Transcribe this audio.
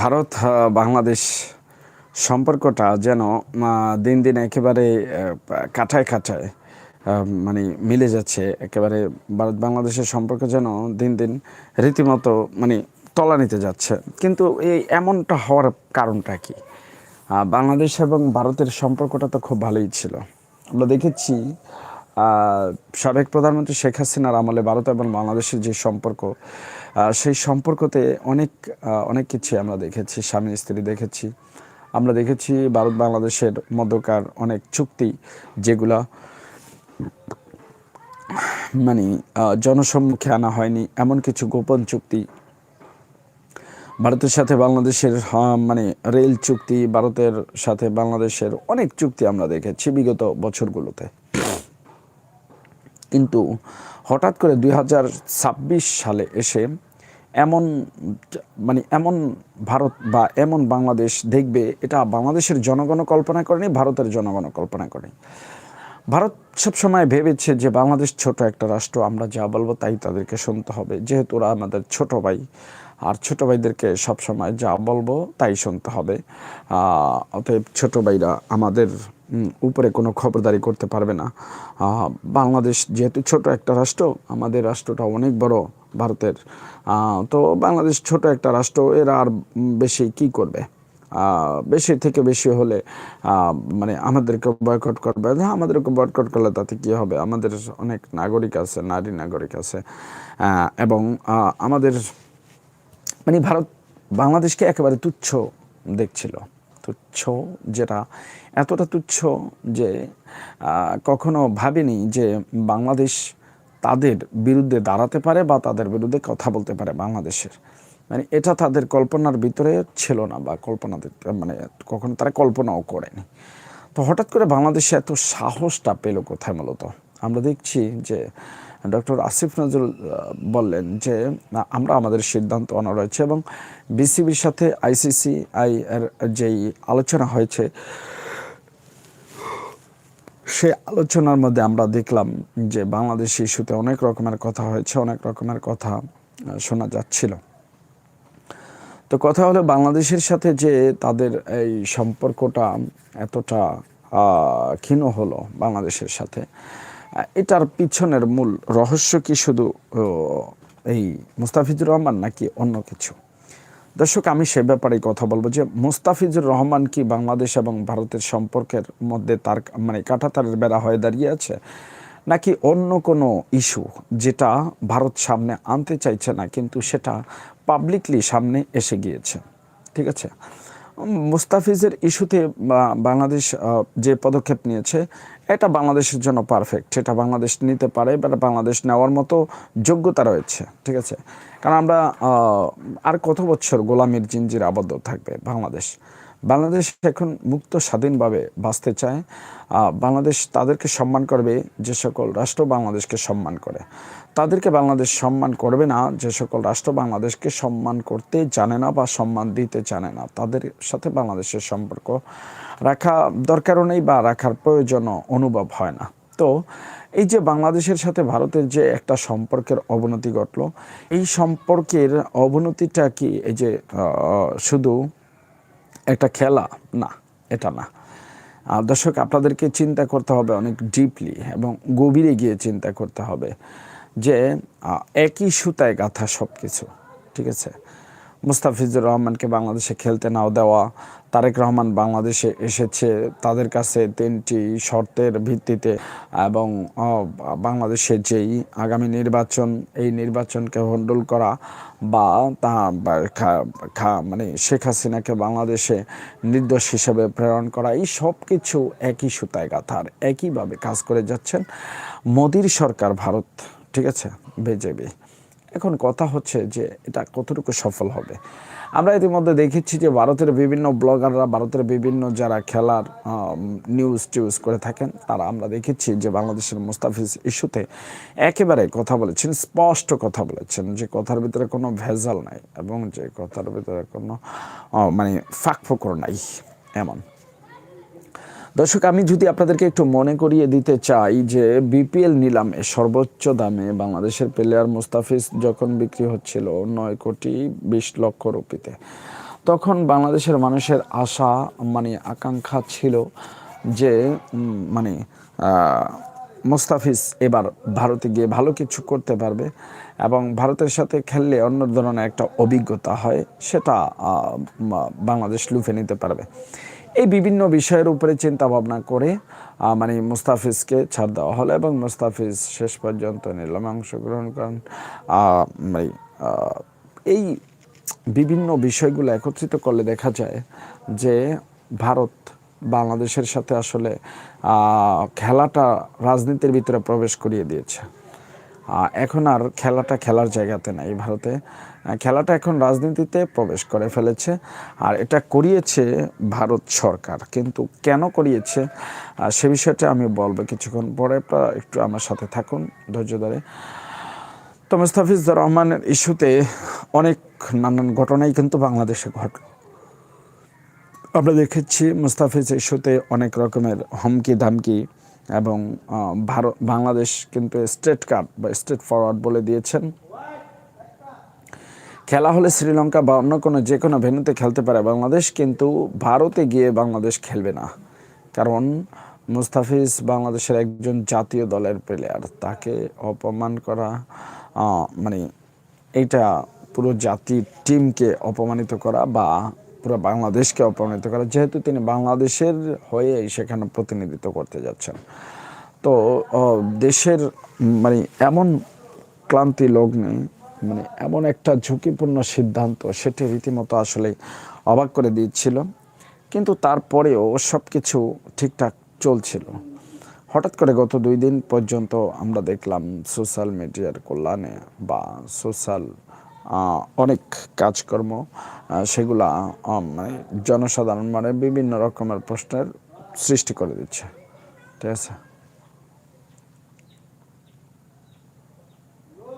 ভারত বাংলাদেশ সম্পর্কটা যেন দিন দিন একেবারে কাঠায় কাঠায় মানে মিলে যাচ্ছে। একেবারে ভারত, বাংলাদেশের সম্পর্ক যেন দিন দিন রীতিমতো মানে তলানিতে যাচ্ছে। কিন্তু এই এমনটা হওয়ার কারণটা কি? বাংলাদেশ এবং ভারতের সম্পর্কটা তো খুব ভালোই ছিল। আমরা দেখেছি সাবেক প্রধানমন্ত্রী শেখ হাসিনার আমলে ভারত এবং বাংলাদেশের যে সম্পর্ক সেই সম্পর্কতে অনেক অনেক কিছু আমরা দেখেছি, স্বামী স্ত্রী দেখেছি। আমরা দেখেছি ভারত বাংলাদেশের মধ্যকার অনেক চুক্তি যেগুলা মানে জনসম্মুখে আনা হয়নি, এমন কিছু গোপন চুক্তি। ভারতের সাথে বাংলাদেশের মানে রেল চুক্তি, ভারতের সাথে বাংলাদেশের অনেক চুক্তি আমরা দেখেছি বিগত বছরগুলোতে। কিন্তু হঠাৎ করে দুই হাজার ছাব্বিশ সালে এসে এমন মানে এমন ভারত বা এমন বাংলাদেশ দেখবে, এটা বাংলাদেশের জনগণ কল্পনা করেনি, ভারতের জনগণ কল্পনা করেনি। ভারত সবসময় ভেবেছে যে বাংলাদেশ ছোট একটা রাষ্ট্র, আমরা যা বলব তাই তাদেরকে শুনতে হবে। যেহেতু ওরা আমাদের ছোট ভাই আর ছোট ভাইদেরকে সবসময় যা বলব তাই শুনতে হবে। অতএব ছোট ভাইরা আমাদের উপরে কোনো খবরদারি করতে পারবে না। বাংলাদেশ যেহেতু ছোট একটা রাষ্ট্র, আমাদের রাষ্ট্রটা অনেক বড় ভারতের। তো বাংলাদেশ ছোট একটা রাষ্ট্র, এরা আর বেশি কি করবে? বেশি থেকে বেশি হলে মানে আমাদেরকে বয়কট করবে। হ্যাঁ আমাদেরকে বয়কট করলে তাতে কী হবে? আমাদের অনেক নাগরিক আছে, নারী নাগরিক আছে। এবং আমাদের মানে ভারত বাংলাদেশকে একেবারে তুচ্ছ দেখছিল। তুচ্ছ যেটা এতটা তুচ্ছ যে কখনো ভাবেনি যে বাংলাদেশ তাদের বিরুদ্ধে দাঁড়াতে পারে বা তাদের বিরুদ্ধে কথা বলতে পারে বাংলাদেশের। মানে এটা তাদের কল্পনার ভিতরে ছিল না বা কল্পনা মানে কখনো তারা কল্পনাও করেনি। তো হঠাৎ করে বাংলাদেশে এত সাহসটা পেল কোথায় মূলত আমরা দেখছি যে ডক্টর আসিফ নজরুল বললেন যে আমরা আমাদের সিদ্ধান্ত অনা রয়েছে এবং বিসিবির সাথে আইসিসি, আই এর যেই আলোচনা হয়েছে সে আলোচনার মধ্যে আমরা দেখলাম যে বাংলাদেশ ইস্যুতে অনেক রকমের কথা হয়েছে, অনেক রকমের কথা শোনা যাচ্ছিল। তো কথা হলো বাংলাদেশের সাথে যে তাদের এই সম্পর্কটা এতটা ক্ষীণ হলো বাংলাদেশের সাথে এটার পিছনের মূল রহস্য কি শুধু এই মুস্তাফিজুর রহমান নাকি অন্য কিছু? দর্শক, আমি সে ব্যাপারে কথা বলব যে মুস্তাফিজুর রহমান কি বাংলাদেশ এবং ভারতের সম্পর্কের মধ্যে তার মানে কাঁটাতারের বেড়া হয়ে দাঁড়িয়ে আছে, নাকি অন্য কোনো ইস্যু যেটা ভারত সামনে আনতে চাইছে না, কিন্তু সেটা পাবলিকলি সামনে এসে গিয়েছে? ঠিক আছে? মুস্তাফিজের ইস্যুতে বাংলাদেশ যে পদক্ষেপ নিয়েছে এটা বাংলাদেশের জন্য পারফেক্ট সেটা বাংলাদেশ নিতে পারে বা বাংলাদেশ নেওয়ার মতো যোগ্যতা রয়েছে, ঠিক আছে? কারণ আমরা আর কত বছর গোলামের জিঞ্জির আবদ্ধ থাকবে বাংলাদেশ? বাংলাদেশ এখন মুক্ত স্বাধীনভাবে বাঁচতে চায়। বাংলাদেশ তাদেরকে সম্মান করবে, যে সকল রাষ্ট্র বাংলাদেশকে সম্মান করে। তাদেরকে বাংলাদেশ সম্মান করবে না, যে সকল রাষ্ট্র বাংলাদেশকে সম্মান করতে জানে না বা সম্মান দিতে জানে না। তাদের সাথে বাংলাদেশের সম্পর্ক রাখা দরকারও নেই বা রাখার প্রয়োজনও অনুভব হয় না। তো এই যে বাংলাদেশের সাথে ভারতের যে একটা সম্পর্কের অবনতি ঘটলো, এই সম্পর্কের অবনতিটা কি? এই যে শুধু একটা খেলা, না, এটা না। দর্শক, আপনাদেরকে চিন্তা করতে হবে অনেক ডিপলি এবং গভীরে গিয়ে চিন্তা করতে হবে যে একই সুতায় গাঁথা সব কিছু ঠিক আছে? মুস্তাফিজুর রহমানকে বাংলাদেশে খেলতে নাও দেওয়া, তারেক রহমান বাংলাদেশে এসেছে তাদের কাছে তিনটি শর্তের ভিত্তিতে এবং বাংলাদেশে যেই আগামী নির্বাচন, এই নির্বাচনকে হন্ডল করা বা তা মানে শেখ হাসিনাকে বাংলাদেশে নির্দোষ হিসেবে প্রেরণ করা, এই সব কিছু একই সুতায় গাঁথার, একইভাবে কাজ করে যাচ্ছেন মোদির সরকার ভারত, ঠিক আছে? বিজেপি। এখন কথা হচ্ছে যে এটা কতটুকু সফল হবে। আমরা ইতিমধ্যে দেখেছি যে ভারতের বিভিন্ন ব্লগাররা, ভারতের বিভিন্ন যারা খেলার নিউজ টিউজ করে থাকেন, তারা আমরা দেখেছি যে বাংলাদেশের মুস্তাফিজ ইস্যুতে একেবারে কথা বলেছেন, স্পষ্ট কথা বলেছেন যে কথার ভিতরে কোনো ভেজাল নাই এবং যে কথার ভিতরে কোনো মানে ফাঁক ফোকর নাই, এমন। দর্শক, আমি যদি আপনাদেরকে একটু মনে করিয়ে দিতে চাই যে বিপিএল নিলামে সর্বোচ্চ দামে বাংলাদেশের প্লেয়ার মুস্তাফিজ যখন বিক্রি হচ্ছিল নয় কোটি বিশ লক্ষ রুপিতে, তখন বাংলাদেশের মানুষের আশা মানে আকাঙ্ক্ষা ছিল যে মানে মোস্তাফিজ এবার ভারতে গিয়ে ভালো কিছু করতে পারবে এবং ভারতের সাথে খেললে অন্য ধরনের একটা অভিজ্ঞতা হয়, সেটা বাংলাদেশ লুফে নিতে পারবে। এই বিভিন্ন বিষয়ের উপরে চিন্তা ভাবনা করে মানে মুস্তাফিজকে ছাড় দেওয়া হলো এবং মুস্তাফিজ শেষ পর্যন্ত নিলামে অংশগ্রহণ করেন। মানে এই বিভিন্ন বিষয়গুলো একত্রিত করলে দেখা যায় যে ভারত বাংলাদেশের সাথে আসলে খেলাটা রাজনীতির ভিতরে প্রবেশ করিয়ে দিয়েছে। এখন আর খেলাটা খেলার জায়গাতে নাই ভারতে। খেলাটা এখন রাজনীতিতে প্রবেশ করে ফেলেছে আর এটা করিয়েছে ভারত সরকার। কিন্তু কেন করিয়েছে? সে বিষয়টা আমি বলব কিছুক্ষণ পরে। একটু আমার সাথে থাকুন ধৈর্য ধরে। তো মুস্তাফিজুর রহমানের ইস্যুতে অনেক নানান ঘটনাই কিন্তু বাংলাদেশে ঘট আমরা দেখেছি মুস্তাফিজ ইস্যুতে অনেক রকমের হুমকি ধামকি এবং ভারত, বাংলাদেশ কিন্তু স্টেট কার্ড বা স্টেট ফরওয়ার্ড বলে দিয়েছেন। খেলা হলে শ্রীলঙ্কা বা অন্য কোনো যে কোনো ভেন্যুতে খেলতে পারে বাংলাদেশ, কিন্তু ভারতে গিয়ে বাংলাদেশ খেলবে না। কারণ মুস্তাফিজ বাংলাদেশের একজন জাতীয় দলের প্লেয়ার তাকে অপমান করা মানে এটা পুরো জাতির টিমকে অপমানিত করা বা পুরো বাংলাদেশকে অপমানিত করা, যেহেতু তিনি বাংলাদেশের হয়ে সেখানে প্রতিনিধিত্ব করতে যাচ্ছেন। তো দেশের মানে এমন ক্লান্তি লগ্নে মানে এমন একটা ঝুঁকিপূর্ণ সিদ্ধান্ত সেটি রীতিমতো আসলে অবাক করে দিচ্ছিল। কিন্তু তারপরেও সব কিছু ঠিকঠাক চলছিল। হঠাৎ করে গত দুই দিন পর্যন্ত আমরা দেখলাম সোশ্যাল মিডিয়ার কল্যাণে বা সোশ্যাল অনেক কাজকর্ম সেগুলা মানে জনসাধারণ মানে বিভিন্ন রকমের প্রশ্নের সৃষ্টি করে দিচ্ছে। ঠিক আছে?